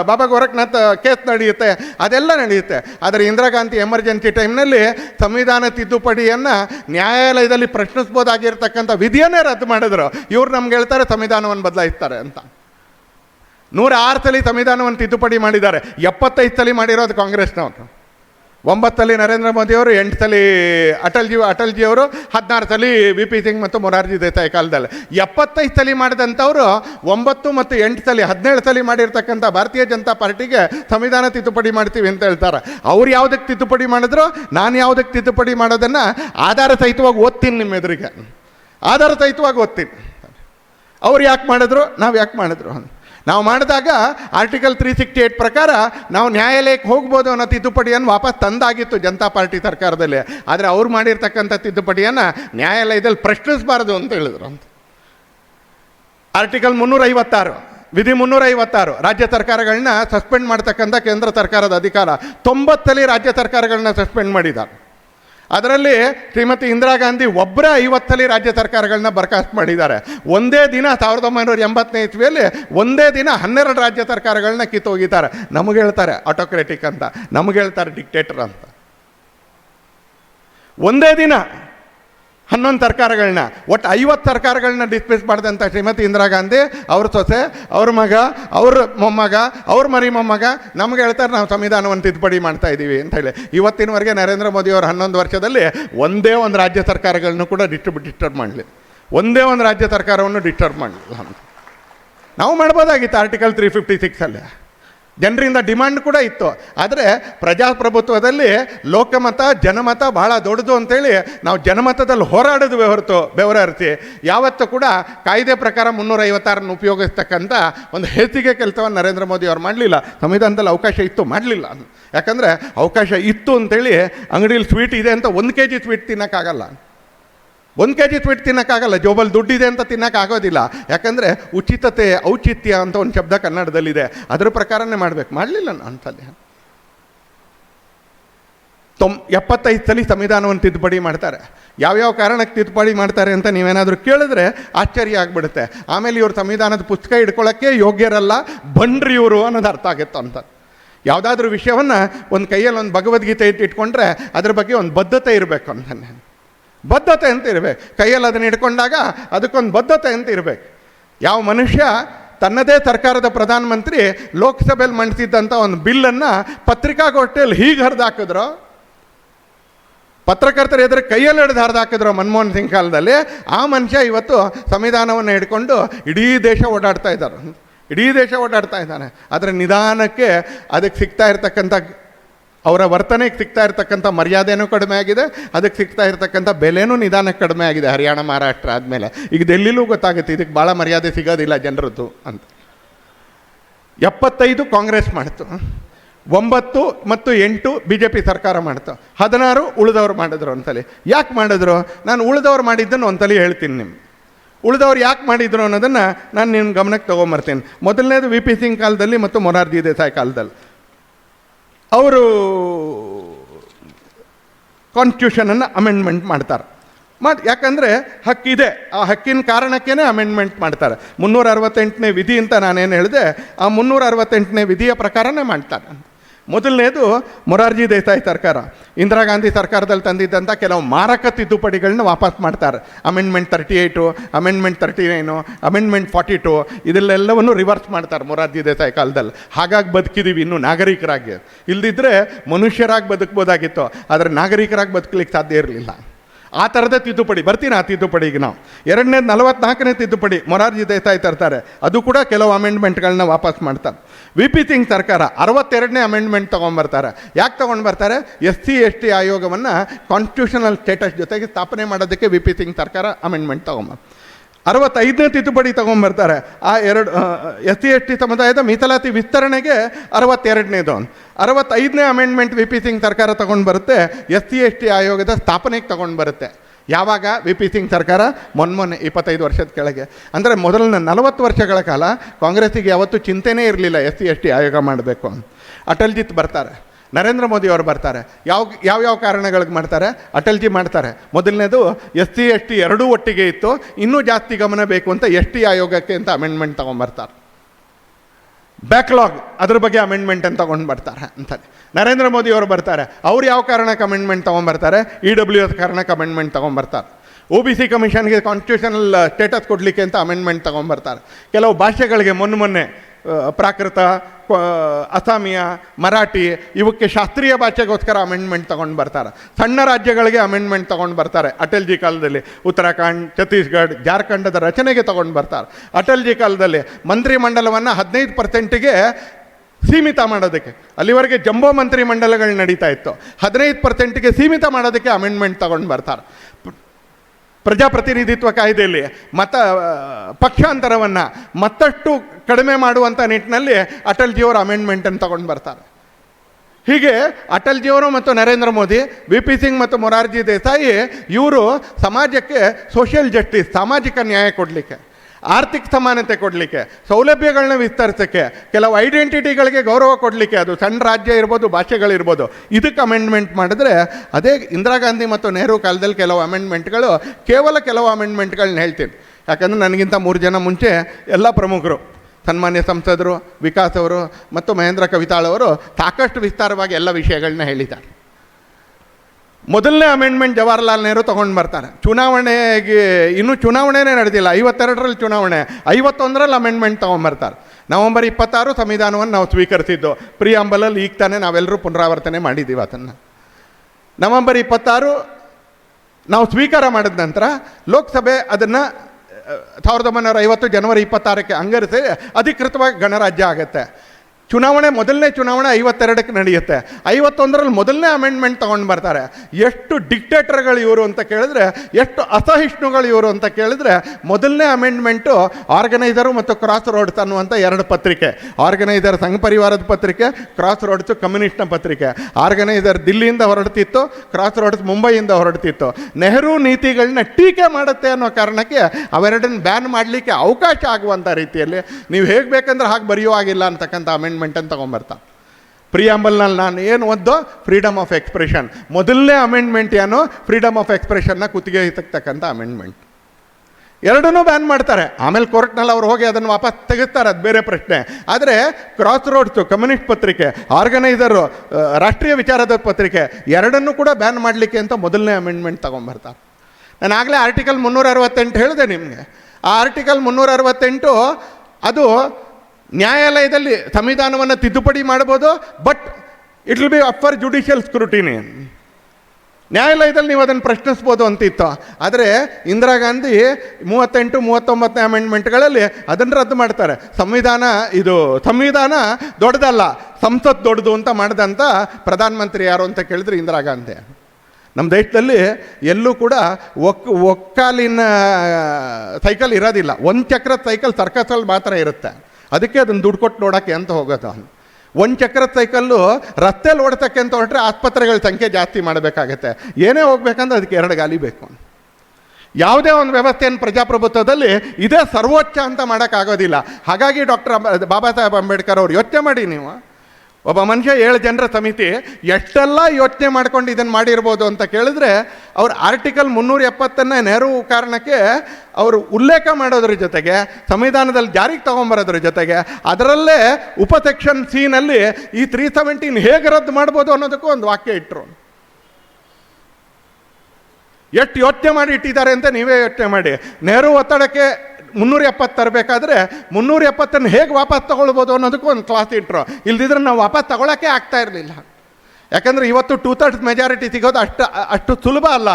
ಬಾಬಾ ಗೋರಖ್ನಾಥ್ ಕೇಸ್ ನಡೆಯುತ್ತೆ, ಅದೆಲ್ಲ ನಡೆಯುತ್ತೆ. ಆದರೆ ಇಂದಿರಾ ಗಾಂಧಿ ಎಮರ್ಜೆನ್ಸಿ ಟೈಮ್ನಲ್ಲಿ ಸಂವಿಧಾನ ತಿದ್ದುಪಡಿಯನ್ನು ನ್ಯಾಯಾಲಯದಲ್ಲಿ ಪ್ರಶ್ನಿಸ್ಬೋದಾಗಿರ್ತಕ್ಕಂಥ ವಿಧಿಯನ್ನೇ ರದ್ದು ಮಾಡಿದ್ರು. ಇವ್ರು ನಮ್ಗೆ ಹೇಳ್ತಾರೆ, ಸಂವಿಧಾನವನ್ನು ಬದಲಾಯಿಸ್ತಾರೆ ಅಂತ. ನೂರ ಆರು ಸಲ ಸಂವಿಧಾನವನ್ನು ತಿದ್ದುಪಡಿ ಮಾಡಿದ್ದಾರೆ. ಎಪ್ಪತ್ತೈದು ಸಲ ಮಾಡಿರೋದು ಕಾಂಗ್ರೆಸ್ನವರು. ಒಂಬತ್ತಲ್ಲಿ ನರೇಂದ್ರ ಮೋದಿಯವರು ಅಟಲ್ ಅಟಲ್ಜಿ ಅಟಲ್ಜಿಯವರು ಹದಿನಾರು ತಲೆ ವಿ ಪಿ ಸಿಂಗ್ ಮತ್ತು ಮೊರಾರ್ಜಿ ದೇಸಾಯಿ ಕಾಲದಲ್ಲಿ. ಎಪ್ಪತ್ತೈದು ತಲೆ ಮಾಡಿದಂಥವರು, ಒಂಬತ್ತು ಮತ್ತು ಎಂಟು ತಲೆ ಹದಿನೇಳು ತಲೆ ಮಾಡಿರ್ತಕ್ಕಂಥ ಭಾರತೀಯ ಜನತಾ ಪಾರ್ಟಿಗೆ ಸಂವಿಧಾನ ತಿದ್ದುಪಡಿ ಮಾಡ್ತೀವಿ ಅಂತ ಹೇಳ್ತಾರೆ. ಅವ್ರು ಯಾವುದಕ್ಕೆ ತಿದ್ದುಪಡಿ ಮಾಡಿದ್ರು? ನಾನು ಯಾವುದಕ್ಕೆ ತಿದ್ದುಪಡಿ ಮಾಡೋದನ್ನು ಆಧಾರ ಸಹಿತವಾಗಿ ಓದ್ತೀನಿ ನಿಮ್ಮ ಎದುರಿಗೆ. ಆಧಾರ ಸಹಿತವಾಗಿ ಓದ್ತೀನಿ. ಅವ್ರು ಯಾಕೆ ಮಾಡಿದ್ರು? ನಾವು ಯಾಕೆ ಮಾಡಿದ್ರು ನಾವು ಮಾಡಿದಾಗ ಆರ್ಟಿಕಲ್ ತ್ರೀ ಸಿಕ್ಸ್ಟಿ ಏಟ್ ಪ್ರಕಾರ ನಾವು ನ್ಯಾಯಾಲಯಕ್ಕೆ ಹೋಗ್ಬೋದು ಅನ್ನೋ ತಿದ್ದುಪಡಿಯನ್ನು ವಾಪಸ್ ತಂದಾಗಿತ್ತು ಜನತಾ ಪಾರ್ಟಿ ಸರ್ಕಾರದಲ್ಲಿ. ಆದರೆ ಅವ್ರು ಮಾಡಿರ್ತಕ್ಕಂಥ ತಿದ್ದುಪಡಿಯನ್ನು ನ್ಯಾಯಾಲಯದಲ್ಲಿ ಪ್ರಶ್ನಿಸಬಾರ್ದು ಅಂತ ಹೇಳಿದ್ರು ಅಂತ. ಆರ್ಟಿಕಲ್ ಮುನ್ನೂರೈವತ್ತಾರು, ವಿಧಿ ಮುನ್ನೂರೈವತ್ತಾರು, ರಾಜ್ಯ ಸರ್ಕಾರಗಳನ್ನ ಸಸ್ಪೆಂಡ್ ಮಾಡ್ತಕ್ಕಂಥ ಕೇಂದ್ರ ಸರ್ಕಾರದ ಅಧಿಕಾರ ತೊಂಬತ್ತಲ್ಲಿ ರಾಜ್ಯ ಸರ್ಕಾರಗಳನ್ನ ಸಸ್ಪೆಂಡ್ ಮಾಡಿದ್ದಾರೆ ಅದರಲ್ಲಿ ಶ್ರೀಮತಿ ಇಂದಿರಾ ಗಾಂಧಿ ಒಬ್ಬರೇ ಐವತ್ತಲ್ಲಿ ರಾಜ್ಯ ಸರ್ಕಾರಗಳನ್ನ ಬರ್ಖಾಸ್ತು ಮಾಡಿದ್ದಾರೆ. ಒಂದೇ ದಿನ ಸಾವಿರದ ಒಂಬೈನೂರ ಎಂಬತ್ತನೇ ಇಸ್ವಿಯಲ್ಲಿ ಒಂದೇ ದಿನ ಹನ್ನೆರಡು ರಾಜ್ಯ ಸರ್ಕಾರಗಳನ್ನ ಕಿತ್ತೋಗಿದ್ದಾರೆ. ನಮಗೆ ಹೇಳ್ತಾರೆ ಆಟೋಕ್ರೆಟಿಕ್ ಅಂತ, ನಮಗೆ ಹೇಳ್ತಾರೆ ಡಿಕ್ಟೇಟರ್ ಅಂತ. ಒಂದೇ ದಿನ ಹನ್ನೊಂದು ಸರ್ಕಾರಗಳನ್ನ ಒಟ್ಟು ಐವತ್ತು ಸರ್ಕಾರಗಳನ್ನ ಡಿಸ್ಪ್ಲೇಸ್ ಮಾಡಿದಂಥ ಶ್ರೀಮತಿ ಇಂದಿರಾ ಗಾಂಧಿ, ಅವ್ರ ಸೊಸೆ, ಅವ್ರ ಮಗ, ಅವ್ರ ಮೊಮ್ಮಗ, ಅವ್ರ ಮರಿ ಮೊಮ್ಮಗ, ನಮ್ಗೆ ಹೇಳ್ತಾರೆ ನಾವು ಸಂವಿಧಾನವನ್ನು ತಿದ್ದುಪಡಿ ಮಾಡ್ತಾ ಇದ್ದೀವಿ ಅಂತ ಹೇಳಿ. ಇವತ್ತಿನವರೆಗೆ ನರೇಂದ್ರ ಮೋದಿ ಅವರು ಹನ್ನೊಂದು ವರ್ಷದಲ್ಲಿ ಒಂದೇ ಒಂದು ರಾಜ್ಯ ಸರ್ಕಾರಗಳನ್ನು ಕೂಡ ಡಿಸ್ಟರ್ಬ್ ಡಿಸ್ಟರ್ಬ್ ಮಾಡಲಿ. ಒಂದೇ ಒಂದು ರಾಜ್ಯ ಸರ್ಕಾರವನ್ನು ಡಿಸ್ಟರ್ಬ್ ಮಾಡಲಿಲ್ಲ ನಾವು ಮಾಡ್ಬೋದಾಗಿತ್ತು ಆರ್ಟಿಕಲ್ ತ್ರೀ ಫಿಫ್ಟಿ ಸಿಕ್ಸಲ್ಲಿ ಜನರಿಂದ ಡಿಮ್ಯಾಂಡ್ ಕೂಡ ಇತ್ತು. ಆದರೆ ಪ್ರಜಾಪ್ರಭುತ್ವದಲ್ಲಿ ಲೋಕಮತ, ಜನಮತ ಭಾಳ ದೊಡ್ಡದು ಅಂತೇಳಿ ನಾವು ಜನಮತದಲ್ಲಿ ಹೋರಾಡಿದ್ವಿ ಹೊರತು ಬೆವರರಿಸಿ ಯಾವತ್ತೂ ಕೂಡ ಕಾಯ್ದೆ ಪ್ರಕಾರ ಮುನ್ನೂರ ಐವತ್ತಾರನ್ನು ಉಪಯೋಗಿಸ್ತಕ್ಕಂಥ ಒಂದು ಹೆಚ್ಚಿಗೆ ಕೆಲಸವನ್ನು ನರೇಂದ್ರ ಮೋದಿ ಅವ್ರು ಮಾಡಲಿಲ್ಲ. ಸಂವಿಧಾನದಲ್ಲಿ ಅವಕಾಶ ಇತ್ತು, ಮಾಡಲಿಲ್ಲ. ಯಾಕಂದರೆ ಅವಕಾಶ ಇತ್ತು ಅಂತೇಳಿ ಅಂಗಡಿಯಲ್ಲಿ ಸ್ವೀಟ್ ಇದೆ ಅಂತ ಒಂದು ಕೆ ಜಿ ಸ್ವೀಟ್ ತಿನ್ನೋಕ್ಕಾಗಲ್ಲ. ಒಂದು ಕೆ ಜಿ ಸ್ವೀಟ್ ತಿನ್ನೋಕ್ಕಾಗಲ್ಲ, ಜೋಬಲ್ಲಿ ದುಡ್ಡಿದೆ ಅಂತ ತಿನ್ನೋಕ್ಕಾಗೋದಿಲ್ಲ. ಯಾಕಂದರೆ ಉಚಿತತೆ, ಔಚಿತ್ಯ ಅಂತ ಒಂದು ಶಬ್ದ ಕನ್ನಡದಲ್ಲಿದೆ. ಅದರ ಪ್ರಕಾರನೇ ಮಾಡಬೇಕು. ಮಾಡಲಿಲ್ಲ ಅಂತಲ್ಲಿ ತೊಮ್ ಎಪ್ಪತ್ತೈದು ಸಲ ಸಂವಿಧಾನವನ್ನು ತಿದ್ದುಪಡಿ ಮಾಡ್ತಾರೆ. ಯಾವ್ಯಾವ ಕಾರಣಕ್ಕೆ ತಿದ್ದುಪಡಿ ಮಾಡ್ತಾರೆ ಅಂತ ನೀವೇನಾದರೂ ಕೇಳಿದ್ರೆ ಆಶ್ಚರ್ಯ ಆಗಿಬಿಡುತ್ತೆ. ಆಮೇಲೆ ಇವರು ಸಂವಿಧಾನದ ಪುಸ್ತಕ ಇಡ್ಕೊಳ್ಳೋಕ್ಕೆ ಯೋಗ್ಯರಲ್ಲ, ಬಂಡ್ರಿ ಇವರು ಅನ್ನೋದು ಅರ್ಥ ಆಗುತ್ತೆ ಅಂತ. ಯಾವುದಾದ್ರೂ ವಿಷಯವನ್ನು ಒಂದು ಕೈಯಲ್ಲಿ ಒಂದು ಭಗವದ್ಗೀತೆ ಇಟ್ಟು ಇಟ್ಕೊಂಡ್ರೆ ಅದ್ರ ಬಗ್ಗೆ ಒಂದು ಬದ್ಧತೆ ಇರಬೇಕು ಅಂತಾನೆ ಬದ್ಧತೆ ಅಂತ ಇರಬೇಕು. ಕೈಯಲ್ಲಿ ಅದನ್ನು ಹಿಡ್ಕೊಂಡಾಗ ಅದಕ್ಕೊಂದು ಬದ್ಧತೆ ಅಂತ ಇರಬೇಕು. ಯಾವ ಮನುಷ್ಯ ತನ್ನದೇ ಸರ್ಕಾರದ ಪ್ರಧಾನಮಂತ್ರಿ ಲೋಕಸಭೆಯಲ್ಲಿ ಮಂಡಿಸಿದ್ದಂಥ ಒಂದು ಬಿಲ್ಲನ್ನು ಪತ್ರಿಕಾಗೋಷ್ಠಿಯಲ್ಲಿ ಹೀಗೆ ಹರಿದು ಹಾಕಿದ್ರು ಪತ್ರಕರ್ತರ ಎದುರು ಕೈಯಲ್ಲಿ ಹಿಡಿದು ಹರಿದು ಹಾಕಿದ್ರು ಮನಮೋಹನ್ ಸಿಂಗ್ ಕಾಲದಲ್ಲಿ? ಆ ಮನುಷ್ಯ ಇವತ್ತು ಸಂವಿಧಾನವನ್ನು ಹಿಡ್ಕೊಂಡು ಇಡೀ ದೇಶ ಓಡಾಡ್ತಾ ಇದ್ದಾರೆ ಇಡೀ ದೇಶ ಓಡಾಡ್ತಾ ಇದ್ದಾನೆ. ಆದರೆ ನಿಧಾನಕ್ಕೆ ಅದಕ್ಕೆ ಸಿಗ್ತಾ ಇರ್ತಕ್ಕಂಥ ಅವರ ವರ್ತನೆಗೆ ಸಿಗ್ತಾ ಇರ್ತಕ್ಕಂಥ ಮರ್ಯಾದೆನೂ ಕಡಿಮೆ ಆಗಿದೆ. ಅದಕ್ಕೆ ಸಿಗ್ತಾ ಇರ್ತಕ್ಕಂಥ ಬೆಲೆನೂ ನಿಧಾನಕ್ಕೆ ಕಡಿಮೆ ಆಗಿದೆ ಹರಿಯಾಣ, ಮಹಾರಾಷ್ಟ್ರ ಆದಮೇಲೆ. ಈಗ ಡೆಲ್ಲಿಲೂ ಗೊತ್ತಾಗುತ್ತೆ, ಇದಕ್ಕೆ ಭಾಳ ಮರ್ಯಾದೆ ಸಿಗೋದಿಲ್ಲ ಜನರದ್ದು ಅಂತ. ಎಪ್ಪತ್ತೈದು ಕಾಂಗ್ರೆಸ್ ಮಾಡ್ತು, ಒಂಬತ್ತು ಮತ್ತು ಎಂಟು ಬಿ ಜೆ ಪಿ ಸರ್ಕಾರ ಮಾಡ್ತು, ಹದಿನಾರು ಉಳಿದವ್ರು ಮಾಡಿದ್ರು ಒಂದ್ಸಲಿ ಯಾಕೆ ಮಾಡಿದ್ರು? ನಾನು ಉಳಿದವ್ರು ಮಾಡಿದ್ದನ್ನು ಒಂದ್ಸಲಿ ಹೇಳ್ತೀನಿ ನಿಮ್ಗೆ. ಉಳಿದವ್ರು ಯಾಕೆ ಮಾಡಿದ್ರು ಅನ್ನೋದನ್ನು ನಾನು ನಿಮ್ಮ ಗಮನಕ್ಕೆ ತೊಗೊಂಬರ್ತೀನಿ. ಮೊದಲನೇದು ವಿ ಪಿ ಸಿಂಗ್ ಕಾಲದಲ್ಲಿ ಮತ್ತು ಮೊರಾರ್ಜಿ ದೇಸಾಯಿ ಕಾಲದಲ್ಲಿ. ಅವರು ಕಾನ್ಸ್ಟಿಟ್ಯೂಷನನ್ನು ಅಮೆಂಡ್ಮೆಂಟ್ ಮಾಡ್ತಾರೆ. ಮತ್ತು ಯಾಕಂದರೆ ಹಕ್ಕಿದೆ ಆ ಹಕ್ಕಿನ ಕಾರಣಕ್ಕೇ ಅಮೆಂಡ್ಮೆಂಟ್ ಮಾಡ್ತಾರೆ. ಮುನ್ನೂರ ಅರವತ್ತೆಂಟನೇ ವಿಧಿ ಅಂತ ನಾನೇನು ಹೇಳಿದೆ, ಆ ಮುನ್ನೂರ ಅರವತ್ತೆಂಟನೇ ವಿಧಿಯ ಪ್ರಕಾರನೇ ಮಾಡ್ತಾರೆ ಮೊದಲನೇದು ಮೊರಾರ್ಜಿ ದೇಸಾಯಿ ಸರ್ಕಾರ. ಇಂದಿರಾ ಗಾಂಧಿ ಸರ್ಕಾರದಲ್ಲಿ ತಂದಿದ್ದಂಥ ಕೆಲವು ಮಾರಕ ತಿದ್ದುಪಡಿಗಳನ್ನ ವಾಪಸ್ ಮಾಡ್ತಾರೆ. Amendment thirty eight amendment thirty nine amendment forty two ಇದೆಲ್ಲವನ್ನು ರಿವರ್ಸ್ ಮಾಡ್ತಾರೆ ಮೊರಾರ್ಜಿ ದೇಸಾಯಿ ಕಾಲದಲ್ಲಿ. ಹಾಗಾಗಿ ಬದುಕಿದ್ದೀವಿ ಇನ್ನೂ ನಾಗರಿಕರಾಗಿ. ಇಲ್ದಿದ್ರೆ ಮನುಷ್ಯರಾಗಿ ಬದುಕ್ಬೋದಾಗಿತ್ತು. ಆದರೆ ನಾಗರಿಕರಾಗಿ ಬದುಕಲಿಕ್ಕೆ ಸಾಧ್ಯ ಇರಲಿಲ್ಲ. ಆ ಥರದ ತಿದ್ದುಪಡಿ. ಬರ್ತೀನಿ ಆ ತಿದ್ದುಪಡಿಗೆ ನಾವು. ಎರಡನೇ, ನಲವತ್ನಾಲ್ಕನೇ ತಿದ್ದುಪಡಿ ಮೊರಾರ್ಜಿ ದೇಸಾಯಿ ತರ್ತಾರೆ. ಅದು ಕೂಡ ಕೆಲವು ಅಮೆಂಡ್ಮೆಂಟ್ಗಳನ್ನ ವಾಪಸ್ ಮಾಡ್ತಾರೆ. ವಿ ಪಿ ಸಿಂಗ್ ಸರ್ಕಾರ ಅರವತ್ತೆರಡನೇ ಅಮೆಂಡ್ಮೆಂಟ್ ತೊಗೊಂಡ್ಬರ್ತಾರೆ ಯಾಕೆ ತೊಗೊಂಡು ಬರ್ತಾರೆ ಎಸ್ ಸಿ, ಎಸ್ ಟಿ ಆಯೋಗವನ್ನು ಕಾನ್ಸ್ಟಿಟ್ಯೂಷನಲ್ ಸ್ಟೇಟಸ್ ಜೊತೆಗೆ ಸ್ಥಾಪನೆ ಮಾಡೋದಕ್ಕೆ ವಿ ಪಿ ಸಿಂಗ್ ಸರ್ಕಾರ ಅಮೆಂಡ್ಮೆಂಟ್ ತೊಗೊಂಬ ಅರವತ್ತೈದನೇ ತಿದ್ದುಪಡಿ ತೊಗೊಂಬರ್ತಾರೆ. ಆ ಎರಡು ಎಸ್ ಸಿ ಎಸ್ ಟಿ ಸಮುದಾಯದ ಮೀಸಲಾತಿ ವಿಸ್ತರಣೆಗೆ ಅರವತ್ತೆರಡನೇದು. ಅರವತ್ತೈದನೇ ಅಮೆಂಡ್ಮೆಂಟ್ ವಿ ಪಿ ಸಿಂಗ್ ಸರ್ಕಾರ ತೊಗೊಂಡು ಬರುತ್ತೆ ಎಸ್ ಸಿ ಎಸ್ ಟಿ ಆಯೋಗದ ಸ್ಥಾಪನೆಗೆ ತೊಗೊಂಡು ಬರುತ್ತೆ ಯಾವಾಗ ವಿ ಪಿ ಸಿಂಗ್ ಸರ್ಕಾರ? ಮೊನ್ಮೊನ್ನೆ ಇಪ್ಪತ್ತೈದು ವರ್ಷದ ಕೆಳಗೆ. ಅಂದರೆ ಮೊದಲನೇ ನಲವತ್ತು ವರ್ಷಗಳ ಕಾಲ ಕಾಂಗ್ರೆಸ್ಸಿಗೆ ಯಾವತ್ತೂ ಚಿಂತೆನೇ ಇರಲಿಲ್ಲ ಎಸ್ ಸಿ ಎಸ್ ಟಿ ಆಯೋಗ ಮಾಡಬೇಕು ಅಂತ. ಅಟಲ್ಜಿತ್ ಬರ್ತಾರೆ. ನರೇಂದ್ರ ಮೋದಿ ಅವರು ಬರ್ತಾರೆ. ಯಾವ ಯಾವ ಕಾರಣಗಳಿಗೆ ಮಾಡ್ತಾರೆ? ಅಟಲ್ಜಿ ಮಾಡ್ತಾರೆ. ಮೊದಲನೇದು ಎಸ್ ಸಿ, ಎಸ್ ಟಿ ಎರಡೂ ಒಟ್ಟಿಗೆ ಇತ್ತು. ಇನ್ನೂ ಜಾಸ್ತಿ ಗಮನ ಬೇಕು ಅಂತ ಎಸ್ ಟಿ ಆಯೋಗಕ್ಕೆ ಅಂತ ಅಮೆಂಡ್ಮೆಂಟ್ ತೊಗೊಂಬರ್ತಾರೆ. ಬ್ಯಾಕ್ಲಾಗ್ ಅದ್ರ ಬಗ್ಗೆ ಅಮೆಂಡ್ಮೆಂಟ್ ಅಂತ ತೊಗೊಂಡು ಬರ್ತಾರೆ ಅಂತಾರೆ. ನರೇಂದ್ರ ಮೋದಿ ಅವರು ಬರ್ತಾರೆ. ಅವ್ರು ಯಾವ ಕಾರಣಕ್ಕೆ ಅಮೆಂಡ್ಮೆಂಟ್ ತೊಗೊಂಬರ್ತಾರೆ? ಇ ಡಬ್ಲ್ಯೂ ಎಸ್ ಕಾರಣಕ್ಕೆ ಅಮೆಂಡ್ಮೆಂಟ್ ತೊಗೊಂಬರ್ತಾರೆ. ಒ ಬಿ ಸಿ ಕಮಿಷನ್ಗೆ ಕಾನ್ಸ್ಟಿಟ್ಯೂಷನಲ್ ಸ್ಟೇಟಸ್ ಕೊಡಲಿಕ್ಕೆ ಅಂತ ಅಮೆಂಡ್ಮೆಂಟ್ ತೊಗೊಂಬರ್ತಾರೆ. ಕೆಲವು ಭಾಷೆಗಳಿಗೆ ಮೊನ್ನೆ ಮೊನ್ನೆ ಪ್ರಾಕೃತ ಅಸಾಮಿಯ, ಮರಾಠಿ, ಇವಕ್ಕೆ ಶಾಸ್ತ್ರೀಯ ಭಾಷೆಗೋಸ್ಕರ ಅಮೆಂಡ್ಮೆಂಟ್ ತೊಗೊಂಡು ಬರ್ತಾರೆ. ಸಣ್ಣ ರಾಜ್ಯಗಳಿಗೆ ಅಮೆಂಡ್ಮೆಂಟ್ ತೊಗೊಂಡು ಬರ್ತಾರೆ. ಅಟಲ್ಜಿ ಕಾಲದಲ್ಲಿ ಉತ್ತರಾಖಂಡ್, ಛತ್ತೀಸ್ಗಢ, ಜಾರ್ಖಂಡದ ರಚನೆಗೆ ತೊಗೊಂಡು ಬರ್ತಾರೆ. ಅಟಲ್ಜಿ ಕಾಲದಲ್ಲಿ ಮಂತ್ರಿಮಂಡಲವನ್ನು ಹದಿನೈದು ಪರ್ಸೆಂಟಿಗೆ ಸೀಮಿತ ಮಾಡೋದಕ್ಕೆ, ಅಲ್ಲಿವರೆಗೆ ಜಂಬೋ ಮಂತ್ರಿಮಂಡಲಗಳು ನಡೀತಾ ಇತ್ತು. ಹದಿನೈದು ಪರ್ಸೆಂಟಿಗೆ ಸೀಮಿತ ಮಾಡೋದಕ್ಕೆ ಅಮೆಂಡ್ಮೆಂಟ್ ತೊಗೊಂಡು ಬರ್ತಾರೆ. ಪ್ರಜಾಪ್ರತಿನಿಧಿತ್ವ ಕಾಯ್ದೆಯಲ್ಲಿ ಮತ ಪಕ್ಷಾಂತರವನ್ನು ಮತ್ತಷ್ಟು ಕಡಿಮೆ ಮಾಡುವಂಥ ನಿಟ್ಟಿನಲ್ಲಿ ಅಟಲ್ಜಿಯವರು ಅಮೆಂಡ್ಮೆಂಟನ್ನು ತಗೊಂಡು ಬರ್ತಾರೆ. ಹೀಗೆ ಅಟಲ್ಜಿಯವರು ಮತ್ತು ನರೇಂದ್ರ ಮೋದಿ ವಿ ಪಿ ಸಿಂಗ್ ಮತ್ತು ಮೊರಾರ್ಜಿ ದೇಸಾಯಿ ಇವರು ಸಮಾಜಕ್ಕೆ ಸೋಷಿಯಲ್ ಜಸ್ಟಿಸ್ ಸಾಮಾಜಿಕ ನ್ಯಾಯ ಕೊಡಲಿಕ್ಕೆ. ಆರ್ಥಿಕ ಸಮಾನತೆ ಕೊಡಲಿಕ್ಕೆ ಸೌಲಭ್ಯಗಳನ್ನ ವಿಸ್ತರಿಸೋಕ್ಕೆ, ಕೆಲವು ಐಡೆಂಟಿಟಿಗಳಿಗೆ ಗೌರವ ಕೊಡಲಿಕ್ಕೆ, ಅದು ಸಣ್ಣ ರಾಜ್ಯ ಇರ್ಬೋದು, ಭಾಷೆಗಳಿರ್ಬೋದು, ಇದಕ್ಕೆ ಅಮೆಂಡ್ಮೆಂಟ್ ಮಾಡಿದ್ರೆ, ಅದೇ ಇಂದಿರಾ ಗಾಂಧಿ ಮತ್ತು ನೆಹರು ಕಾಲದಲ್ಲಿ ಕೆಲವು ಅಮೆಂಡ್ಮೆಂಟ್ಗಳು ಕೇವಲ ಕೆಲವು ಅಮೆಂಡ್ಮೆಂಟ್ಗಳನ್ನ ಹೇಳ್ತೀನಿ. ಯಾಕಂದರೆ ನನಗಿಂತ ಮೂರು ಜನ ಮುಂಚೆ ಎಲ್ಲ ಪ್ರಮುಖರು, ಸನ್ಮಾನ್ಯ ಸಂಸದರು, ವಿಕಾಸ್ ಅವರು ಮತ್ತು ಮಹೇಂದ್ರ ಕವಿತಾಳ್ ಅವರು ಸಾಕಷ್ಟು ವಿಸ್ತಾರವಾಗಿ ಎಲ್ಲ ವಿಷಯಗಳನ್ನ ಹೇಳಿದ್ದಾರೆ. ಮೊದಲನೇ ಅಮೆಂಡ್ಮೆಂಟ್ ಜವಾಹರ್ಲಾಲ್ ನೆಹರು ತೊಗೊಂಡು ಬರ್ತಾರೆ. ಚುನಾವಣೆಗೆ ಇನ್ನೂ ಚುನಾವಣೆನೇ ನಡೆದಿಲ್ಲ. ಐವತ್ತೆರಡರಲ್ಲಿ ಚುನಾವಣೆ, ಐವತ್ತೊಂದರಲ್ಲಿ ಅಮೆಂಡ್ಮೆಂಟ್ ತೊಗೊಂಬರ್ತಾರೆ ನವಂಬರ್ ಇಪ್ಪತ್ತಾರು ಸಂವಿಧಾನವನ್ನು ನಾವು ಸ್ವೀಕರಿಸಿದ್ದು. ಪ್ರಿಯಾಂಬಲಲ್ಲಿ ಈಗ ತಾನೇ ನಾವೆಲ್ಲರೂ ಪುನರಾವರ್ತನೆ ಮಾಡಿದ್ದೀವಿ ಅದನ್ನು. ನವಂಬರ್ ಇಪ್ಪತ್ತಾರು ನಾವು ಸ್ವೀಕಾರ ಮಾಡಿದ ನಂತರ ಲೋಕಸಭೆ ಅದನ್ನು ಸಾವಿರದ ಒಂಬೈನೂರ ಐವತ್ತು ಜನವರಿ ಇಪ್ಪತ್ತಾರಕ್ಕೆ ಅಂಗರಿಸಿ ಅಧಿಕೃತವಾಗಿ ಗಣರಾಜ್ಯ ಆಗುತ್ತೆ. ಚುನಾವಣೆ ಮೊದಲನೇ ಚುನಾವಣೆ ಐವತ್ತೆರಡಕ್ಕೆ ನಡೆಯುತ್ತೆ. ಐವತ್ತೊಂದರಲ್ಲಿ ಮೊದಲನೇ ಅಮೆಂಡ್ಮೆಂಟ್ ತೊಗೊಂಡು ಬರ್ತಾರೆ. ಎಷ್ಟು ಡಿಕ್ಟೇಟರ್ಗಳು ಇವರು ಅಂತ ಕೇಳಿದ್ರೆ, ಎಷ್ಟು ಅಸಹಿಷ್ಣುಗಳು ಇವರು ಅಂತ ಕೇಳಿದ್ರೆ, ಮೊದಲನೇ ಅಮೆಂಡ್ಮೆಂಟು ಆರ್ಗನೈಸರು ಮತ್ತು ಕ್ರಾಸ್ ರೋಡ್ಸ್ ಅನ್ನುವಂಥ ಎರಡು ಪತ್ರಿಕೆ. ಆರ್ಗನೈಸರ್ ಸಂಘ ಪರಿವಾರದ ಪತ್ರಿಕೆ ಕ್ರಾಸ್ ರೋಡ್ಸು ಕಮ್ಯುನಿಸ್ಟ್ನ ಪತ್ರಿಕೆ. ಆರ್ಗನೈಸರ್ ದಿಲ್ಲಿಯಿಂದ ಹೊರಡ್ತಿತ್ತು ಕ್ರಾಸ್ ರೋಡ್ಸ್ ಮುಂಬೈಯಿಂದ ಹೊರಡ್ತಿತ್ತು. ನೆಹರು ನೀತಿಗಳನ್ನ ಟೀಕೆ ಮಾಡುತ್ತೆ ಅನ್ನೋ ಕಾರಣಕ್ಕೆ ಅವೆರಡನ್ನು ಬ್ಯಾನ್ ಮಾಡಲಿಕ್ಕೆ ಅವಕಾಶ ಆಗುವಂಥ ರೀತಿಯಲ್ಲಿ. ನೀವು ಹೇಗೆ ಬೇಕಂದ್ರೆ ಹಾಗೆ ಬರೆಯುವಾಗಿಲ್ಲ ಅಂತಕ್ಕಂಥ ಅಮೆಂಡ್ಮೆಂಟನ್ನು ತೊಗೊಂಬರ್ತಾ ಪ್ರಿಯಾಂಬಲ್ನಲ್ಲಿ ನಾನು ಏನು ಒಂದು ಫ್ರೀಡಮ್ ಆಫ್ ಎಕ್ಸ್ಪ್ರೆಷನ್ ಮೊದಲನೇ ಅಮೆಂಡ್ಮೆಂಟ್ ಏನು? ಫ್ರೀಡಮ್ ಆಫ್ ಎಕ್ಸ್ಪ್ರೆಷನ್ನ ಕುತ್ತಿಗೆ ತಕ್ಕಂಥ ಅಮೆಂಡ್ಮೆಂಟ್ ಎರಡನ್ನೂ ಬ್ಯಾನ್ ಮಾಡ್ತಾರೆ. ಆಮೇಲೆ ಕೋರ್ಟ್ನಲ್ಲಿ ಅವ್ರು ಹೋಗಿ ಅದನ್ನು ವಾಪಸ್ ತೆಗಿಸ್ತಾರೆ, ಅದು ಬೇರೆ ಪ್ರಶ್ನೆ. ಆದರೆ ಕ್ರಾಸ್ ರೋಡ್ಸು ಕಮ್ಯುನಿಸ್ಟ್ ಪತ್ರಿಕೆ ಆರ್ಗನೈಸರು ರಾಷ್ಟ್ರೀಯ ವಿಚಾರದ ಪತ್ರಿಕೆ, ಎರಡನ್ನೂ ಕೂಡ ಬ್ಯಾನ್ ಮಾಡಲಿಕ್ಕೆ ಅಂತ ಮೊದಲನೇ ಅಮೆಂಡ್ಮೆಂಟ್ ತೊಗೊಂಬರ್ತಾರೆ. ನಾನು ಆಗಲೇ ಆರ್ಟಿಕಲ್ ಮುನ್ನೂರ ಅರವತ್ತೆಂಟು ಹೇಳಿದೆ ನಿಮಗೆ. ಆ ಆರ್ಟಿಕಲ್ ಮುನ್ನೂರ ಅರವತ್ತೆಂಟು ಅದು ನ್ಯಾಯಾಲಯದಲ್ಲಿ ಸಂವಿಧಾನವನ್ನು ತಿದ್ದುಪಡಿ ಮಾಡ್ಬೋದು but it will be up judicial scrutiny ನ್ಯಾಯಾಲಯದಲ್ಲಿ ನೀವು ಅದನ್ನು ಪ್ರಶ್ನಿಸ್ಬೋದು ಅಂತಿತ್ತು ಆದರೆ ಇಂದಿರಾ ಗಾಂಧಿ ಮೂವತ್ತೆಂಟು, ಮೂವತ್ತೊಂಬತ್ತನೇ ಅಮೆಂಡ್ಮೆಂಟ್ಗಳಲ್ಲಿ ಅದನ್ನು ರದ್ದು ಮಾಡ್ತಾರೆ. ಸಂವಿಧಾನ ಇದು ಸಂವಿಧಾನ ದೊಡ್ಡದಲ್ಲ, ಸಂಸತ್ ದೊಡ್ಡದು ಅಂತ ಮಾಡಿದಂಥ ಪ್ರಧಾನಮಂತ್ರಿ ಯಾರು ಅಂತ ಕೇಳಿದ್ರೆ ಇಂದಿರಾ ಗಾಂಧಿ. ನಮ್ಮ ದೇಶದಲ್ಲಿ ಎಲ್ಲೂ ಕೂಡ ಒಕ್, ಒಕ್ಕಾಲಿನ ಸೈಕಲ್ ಇರೋದಿಲ್ಲ. ಒಂದು ಚಕ್ರದ ಸೈಕಲ್ ಸರ್ಕಸಲ್ಲಿ ಮಾತ್ರ ಇರುತ್ತೆ. ಅದಕ್ಕೆ ಅದನ್ನು ದುಡ್ಡು ಕೊಟ್ಟು ನೋಡೋಕ್ಕೆ ಅಂತ ಹೋಗೋದು ಅವನು. ಒಂದು ಚಕ್ರದ ಸೈಕಲ್ಲು ರಸ್ತೆಯಲ್ಲಿ ಅಂತ ಹೊರಟ್ರೆ ಆಸ್ಪತ್ರೆಗಳ ಸಂಖ್ಯೆ ಜಾಸ್ತಿ ಮಾಡಬೇಕಾಗತ್ತೆ. ಏನೇ ಹೋಗ್ಬೇಕಂದ್ರೆ ಅದಕ್ಕೆ ಎರಡು ಗಾಲಿ ಬೇಕು ಯಾವುದೇ ಒಂದು ವ್ಯವಸ್ಥೆಯನ್ನು ಪ್ರಜಾಪ್ರಭುತ್ವದಲ್ಲಿ ಇದೇ ಸರ್ವೋಚ್ಚ ಅಂತ ಮಾಡೋಕ್ಕಾಗೋದಿಲ್ಲ. ಹಾಗಾಗಿ ಡಾಕ್ಟರ್ ಬಾಬಾ ಸಾಹೇಬ್ ಅಂಬೇಡ್ಕರ್ ಅವ್ರು ಯೋಚನೆ ಮಾಡಿ ನೀವು. ಒಬ್ಬ ಮನುಷ್ಯ ಏಳು ಜನರ ಸಮಿತಿ, ಎಷ್ಟೆಲ್ಲ ಯೋಚನೆ ಮಾಡ್ಕೊಂಡು ಇದನ್ನು ಮಾಡಿರ್ಬೋದು ಅಂತ ಕೇಳಿದ್ರೆ, ಅವ್ರು ಆರ್ಟಿಕಲ್ ಮುನ್ನೂರ ಎಪ್ಪತ್ತನ್ನು ನೆಹರು ಕಾರಣಕ್ಕೆ ಅವರು ಉಲ್ಲೇಖ ಮಾಡೋದ್ರ ಜೊತೆಗೆ, ಸಂವಿಧಾನದಲ್ಲಿ ಜಾರಿಗೆ ತೊಗೊಂಬರೋದ್ರ ಜೊತೆಗೆ, ಅದರಲ್ಲೇ ಉಪ ಸೆಕ್ಷನ್ ಸಿನಲ್ಲಿ ಈ ತ್ರೀ ಸೆವೆಂಟೀನ್ ಹೇಗೆ ರದ್ದು ಮಾಡ್ಬೋದು ಅನ್ನೋದಕ್ಕೂ ಒಂದು ವಾಕ್ಯ ಇಟ್ಟರು ಎಷ್ಟು ಯೋಚನೆ ಮಾಡಿ ಇಟ್ಟಿದ್ದಾರೆ ಅಂತ ನೀವೇ ಯೋಚನೆ ಮಾಡಿ. ನೆಹರು ಒತ್ತಡಕ್ಕೆ ಮುನ್ನೂರ ಎಪ್ಪತ್ತು ತರಬೇಕಾದ್ರೆ ಮುನ್ನೂರ ಎಪ್ಪತ್ತನ್ನು ಹೇಗೆ ವಾಪಸ್ ತೊಗೊಳ್ಬೋದು ಅನ್ನೋದಕ್ಕೂ ಒಂದು ಕ್ಲಾಸ್ ಇಟ್ಟರು ಇಲ್ದಿದ್ರೆ ನಾವು ವಾಪಸ್ ತೊಗೊಳಕ್ಕೆ ಆಗ್ತಾ ಇರಲಿಲ್ಲ. ಯಾಕಂದರೆ ಇವತ್ತು ಟೂ ಥರ್ಡ್ಸ್ ಮೆಜಾರಿಟಿ ಸಿಗೋದು ಅಷ್ಟು ಅಷ್ಟು ಸುಲಭ ಅಲ್ಲ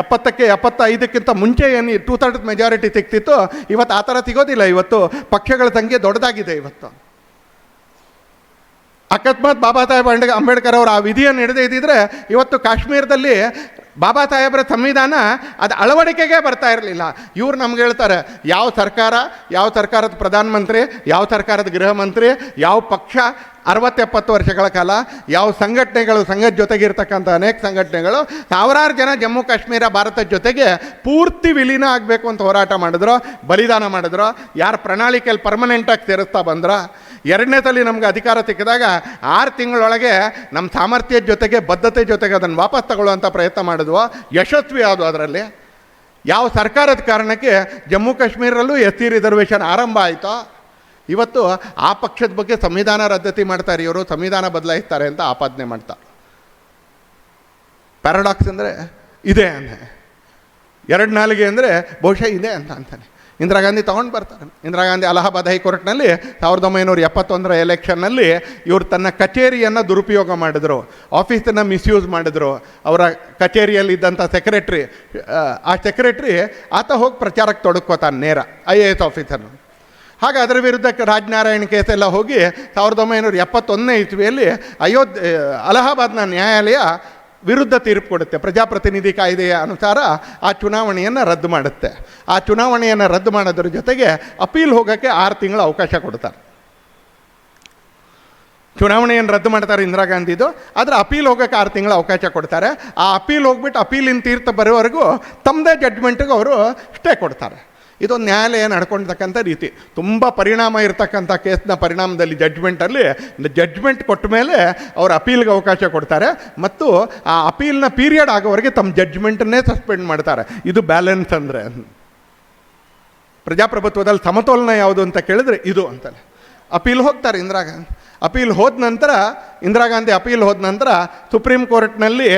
ಎಪ್ಪತ್ತಕ್ಕೆ ಎಪ್ಪತ್ತೈದಕ್ಕಿಂತ ಮುಂಚೆ ಏನು ಟೂ ಥರ್ಡ್ಸ್ ಮೆಜಾರಿಟಿ ಸಿಗ್ತಿತ್ತು ಇವತ್ತು ಆ ಥರ ಸಿಗೋದಿಲ್ಲ ಇವತ್ತು. ಪಕ್ಷಗಳ ಸಂಖ್ಯೆ ದೊಡ್ಡದಾಗಿದೆ ಇವತ್ತು. ಅಕಸ್ಮಾತ್ ಬಾಬಾ ಸಾಹೇಬ್ ಅಂಬೇಡ್ ಅಂಬೇಡ್ಕರ್ ಅವರು ಆ ವಿಧಿಯನ್ನು ಹಿಡಿದೇ ಇದ್ದಿದ್ರೆ ಇವತ್ತು ಕಾಶ್ಮೀರದಲ್ಲಿ ಬಾಬಾ ಸಾಹೇಬರ ಸಂವಿಧಾನ ಅದು ಅಳವಡಿಕೆಗೆ ಬರ್ತಾ ಇರಲಿಲ್ಲ. ಇವ್ರು ನಮ್ಗೆ ಹೇಳ್ತಾರೆ, ಯಾವ ಸರ್ಕಾರ, ಯಾವ ಸರ್ಕಾರದ ಪ್ರಧಾನಮಂತ್ರಿ, ಯಾವ ಸರ್ಕಾರದ ಗೃಹ ಮಂತ್ರಿ, ಯಾವ ಪಕ್ಷ ಅರವತ್ತೆಪ್ಪತ್ತು ವರ್ಷಗಳ ಕಾಲ ಯಾವ ಸಂಘಟನೆಗಳು ಸಂಘದ ಜೊತೆಗಿರ್ತಕ್ಕಂಥ ಅನೇಕ ಸಂಘಟನೆಗಳು ಸಾವಿರಾರು ಜನ ಜಮ್ಮು ಕಾಶ್ಮೀರ ಭಾರತದ ಜೊತೆಗೆ ಪೂರ್ತಿ ವಿಲೀನ ಆಗಬೇಕು ಅಂತ ಹೋರಾಟ ಮಾಡಿದ್ರು, ಬಲಿದಾನ ಮಾಡಿದ್ರು. ಯಾರು ಪ್ರಣಾಳಿಕೆಯಲ್ಲಿ ಪರ್ಮನೆಂಟಾಗಿ ಸೇರಿಸ್ತಾ ಬಂದ್ರ ಎರಡನೇ ಸಲ ನಮ್ಗೆ ಅಧಿಕಾರ ಸಿಕ್ಕಿದಾಗ ಆರು ತಿಂಗಳೊಳಗೆ ನಮ್ಮ ಸಾಮರ್ಥ್ಯದ ಜೊತೆಗೆ, ಬದ್ಧತೆ ಜೊತೆಗೆ ಅದನ್ನು ವಾಪಸ್ ತಗೊಳ್ಳುವಂಥ ಪ್ರಯತ್ನ ಮಾಡಿದ್ವು. ಯಶಸ್ವಿ ಆದವು ಅದರಲ್ಲಿ. ಯಾವ ಸರ್ಕಾರದ ಕಾರಣಕ್ಕೆ ಜಮ್ಮು ಕಾಶ್ಮೀರಲ್ಲೂ ಎಸ್ ಸಿ ರಿಸರ್ವೇಷನ್ ಆರಂಭ ಆಯಿತೋ? ಇವತ್ತು ಆ ಪಕ್ಷದ ಬಗ್ಗೆ ಸಂವಿಧಾನ ರದ್ದತಿ ಮಾಡ್ತಾರೆ, ಇವರು ಸಂವಿಧಾನ ಬದಲಾಯಿಸ್ತಾರೆ ಅಂತ ಆಪಾದನೆ ಮಾಡ್ತಾರೆ ಪ್ಯಾರಾಡಾಕ್ಸ್ ಅಂದರೆ ಇದೆ ಅಂದೆ ಎರಡು ನಾಲಿಗೆ ಅಂದರೆ ಬಹುಶಃ ಇದೆ ಅಂತ ಅಂತಾನೆ. ಇಂದಿರಾ ಗಾಂಧಿ ತೊಗೊಂಡು ಬರ್ತಾರೆ. ಇಂದಿರಾ ಗಾಂಧಿ ಅಲಹಾಬಾದ್ ಹೈಕೋರ್ಟ್ನಲ್ಲಿ ಸಾವಿರದ ಒಂಬೈನೂರ ಎಪ್ಪತ್ತೊಂದರ ಎಲೆಕ್ಷನ್ನಲ್ಲಿ ಇವರು ತನ್ನ ಕಚೇರಿಯನ್ನು ದುರುಪಯೋಗ ಮಾಡಿದ್ರು, ಆಫೀಸನ್ನು ಮಿಸ್ಯೂಸ್ ಮಾಡಿದ್ರು. ಅವರ ಕಚೇರಿಯಲ್ಲಿದ್ದಂಥ ಸೆಕ್ರೆಟ್ರಿ, ಆ ಸೆಕ್ರೆಟ್ರಿ ಆತ ಹೋಗಿ ಪ್ರಚಾರಕ್ಕೆ ತೊಡಕೋತಾನೆ ನೇರ, ಐ ಎ ಎಸ್ ಆಫೀಸರ್ನು ಹಾಗೆ ಅದರ ವಿರುದ್ಧ ರಾಜನಾರಾಯಣ ಕೇಸ್ ಎಲ್ಲ ಹೋಗಿ ಸಾವಿರದ ಒಂಬೈನೂರ ಎಪ್ಪತ್ತೊಂದನೇ ಇಸ್ವಿಯಲ್ಲಿ ಅಯೋಧ್ಯೆ ಅಲಹಾಬಾದ್ನ ನ್ಯಾಯಾಲಯ ವಿರುದ್ಧ ತೀರ್ಪು ಕೊಡುತ್ತೆ. ಪ್ರಜಾಪ್ರತಿನಿಧಿ ಕಾಯ್ದೆಯ ಅನುಸಾರ ಆ ಚುನಾವಣೆಯನ್ನು ರದ್ದು ಮಾಡುತ್ತೆ. ಆ ಚುನಾವಣೆಯನ್ನು ರದ್ದು ಮಾಡೋದ್ರ ಜೊತೆಗೆ ಅಪೀಲ್ ಹೋಗೋಕ್ಕೆ ಆರು ತಿಂಗಳು ಅವಕಾಶ ಕೊಡ್ತಾರೆ. ಚುನಾವಣೆಯನ್ನು ರದ್ದು ಮಾಡ್ತಾರೆ ಇಂದಿರಾ ಗಾಂಧಿದು. ಆದರೆ ಅಪೀಲ್ ಹೋಗೋಕ್ಕೆ ಆರು ತಿಂಗಳು ಅವಕಾಶ ಕೊಡ್ತಾರೆ. ಆ ಅಪೀಲ್ ಹೋಗ್ಬಿಟ್ಟು ಅಪೀಲಿನ ತೀರ್ಥ ಬರೋವರೆಗೂ ತಮ್ಮದೇ ಜಡ್ಜ್ಮೆಂಟ್ಗೂ ಅವರು ಸ್ಟೇ ಕೊಡ್ತಾರೆ. ಇದೊಂದು ನ್ಯಾಯಾಲಯ ನಡ್ಕೊಂಡಿರ್ತಕ್ಕಂಥ ರೀತಿ. ತುಂಬ ಪರಿಣಾಮ ಇರತಕ್ಕಂಥ ಕೇಸ್ನ ಪರಿಣಾಮದಲ್ಲಿ ಜಡ್ಜ್ಮೆಂಟಲ್ಲಿ ಜಡ್ಜ್ಮೆಂಟ್ ಕೊಟ್ಟ ಮೇಲೆ ಅವ್ರು ಅಪೀಲ್ಗೆ ಅವಕಾಶ ಕೊಡ್ತಾರೆ. ಮತ್ತು ಆ ಅಪೀಲ್ನ ಪೀರಿಯಡ್ ಆಗೋವರೆಗೆ ತಮ್ಮ ಜಡ್ಜ್ಮೆಂಟನ್ನೇ ಸಸ್ಪೆಂಡ್ ಮಾಡ್ತಾರೆ. ಇದು ಬ್ಯಾಲೆನ್ಸ್ ಅಂದರೆ. ಪ್ರಜಾಪ್ರಭುತ್ವದಲ್ಲಿ ಸಮತೋಲನ ಯಾವುದು ಅಂತ ಕೇಳಿದ್ರೆ ಇದು ಅಂತಾನೆ ಅಪೀಲ್ ಹೋಗ್ತಾರೆ ಇಂದಿರಾ ಗಾಂಧಿ. ಅಪೀಲ್ ಹೋದ ನಂತರ, ಇಂದಿರಾ ಗಾಂಧಿ ಅಪೀಲ್ ಹೋದ ನಂತರ ಸುಪ್ರೀಂ ಕೋರ್ಟ್ನಲ್ಲಿ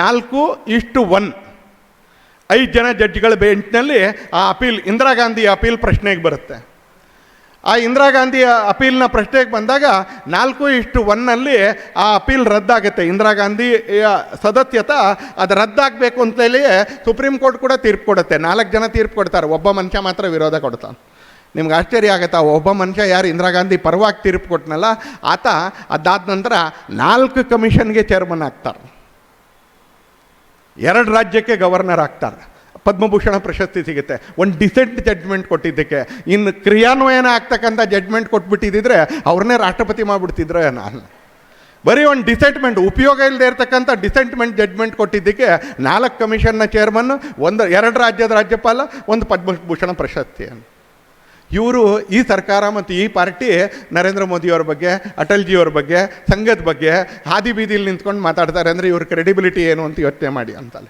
ನಾಲ್ಕು ಇಷ್ಟು ಒನ್ ಐದು ಜನ ಜಡ್ಜ್ಗಳ ಬೆಂಚ್ನಲ್ಲಿ ಆ ಅಪೀಲ್, ಇಂದಿರಾ ಗಾಂಧಿ ಅಪೀಲ್ ಪ್ರಶ್ನೆಗೆ ಬರುತ್ತೆ. ಆ ಇಂದಿರಾ ಗಾಂಧಿಯ ಅಪೀಲ್ನ ಪ್ರಶ್ನೆಗೆ ಬಂದಾಗ ನಾಲ್ಕು ಇಷ್ಟು ಒನ್ನಲ್ಲಿ ಆ ಅಪೀಲ್ ರದ್ದಾಗುತ್ತೆ. ಇಂದಿರಾ ಗಾಂಧಿಯ ಸದಸ್ಯತ ಅದು ರದ್ದಾಗಬೇಕು ಅಂತೇಳಿ ಸುಪ್ರೀಂ ಕೋರ್ಟ್ ಕೂಡ ತೀರ್ಪು ಕೊಡುತ್ತೆ. ನಾಲ್ಕು ಜನ ತೀರ್ಪು ಕೊಡ್ತಾರೆ. ಒಬ್ಬ ಮನುಷ್ಯ ಮಾತ್ರ ವಿರೋಧ ಕೊಡ್ತಾನೆ. ನಿಮ್ಗೆ ಆಶ್ಚರ್ಯ ಆಗುತ್ತೆ, ಒಬ್ಬ ಮನುಷ್ಯ ಯಾರು ಇಂದಿರಾ ಗಾಂಧಿ ಪರವಾಗಿ ತೀರ್ಪು ಕೊಟ್ಟನಲ್ಲ ಆತ ಅದಾದ ನಂತರ ನಾಲ್ಕು ಕಮಿಷನ್ಗೆ ಚೇರ್ಮನ್ ಆಗ್ತಾರೆ. ಎರಡು ರಾಜ್ಯಕ್ಕೆ ಗವರ್ನರ್ ಆಗ್ತಾರೆ. ಪದ್ಮಭೂಷಣ ಪ್ರಶಸ್ತಿ ಸಿಗುತ್ತೆ. ಒಂದು ಡಿಸೆಂಟ್ ಜಡ್ಜ್ಮೆಂಟ್ ಕೊಟ್ಟಿದ್ದಕ್ಕೆ. ಇನ್ನು ಕ್ರಿಯಾನ್ವಯನ ಆಗ್ತಕ್ಕಂಥ ಜಡ್ಜ್ಮೆಂಟ್ ಕೊಟ್ಬಿಟ್ಟಿದ್ದಿದ್ರೆ ಅವ್ರನ್ನೇ ರಾಷ್ಟ್ರಪತಿ ಮಾಡಿಬಿಡ್ತಿದ್ರೆ ನಾನು ಬರೀ ಒಂದು ಡಿಸೆಂಟ್ಮೆಂಟ್ ಉಪಯೋಗ ಇಲ್ಲದೆ ಇರತಕ್ಕಂಥ ಡಿಸೆಂಟ್ಮೆಂಟ್ ಜಡ್ಜ್ಮೆಂಟ್ ಕೊಟ್ಟಿದ್ದಕ್ಕೆ ನಾಲ್ಕು ಕಮಿಷನ್ನ ಚೇರ್ಮನ್ ಒಂದು, ಎರಡು ರಾಜ್ಯದ ರಾಜ್ಯಪಾಲ, ಒಂದು ಪದ್ಮಭೂಷಣ ಪ್ರಶಸ್ತಿ ಅಂತ. ಇವರು ಈ ಸರ್ಕಾರ ಮತ್ತು ಈ ಪಾರ್ಟಿ ನರೇಂದ್ರ ಮೋದಿಯವ್ರ ಬಗ್ಗೆ, ಅಟಲ್ಜಿಯವ್ರ ಬಗ್ಗೆ, ಸಂಘದ ಬಗ್ಗೆ ಹಾದಿ ಬೀದಿಲಿ ನಿಂತ್ಕೊಂಡು ಮಾತಾಡ್ತಾರೆ ಅಂದರೆ ಇವ್ರ ಕ್ರೆಡಿಬಿಲಿಟಿ ಏನು ಅಂತ ಯೋಚನೆ ಮಾಡಿ ಅಂತಲ್ಲ.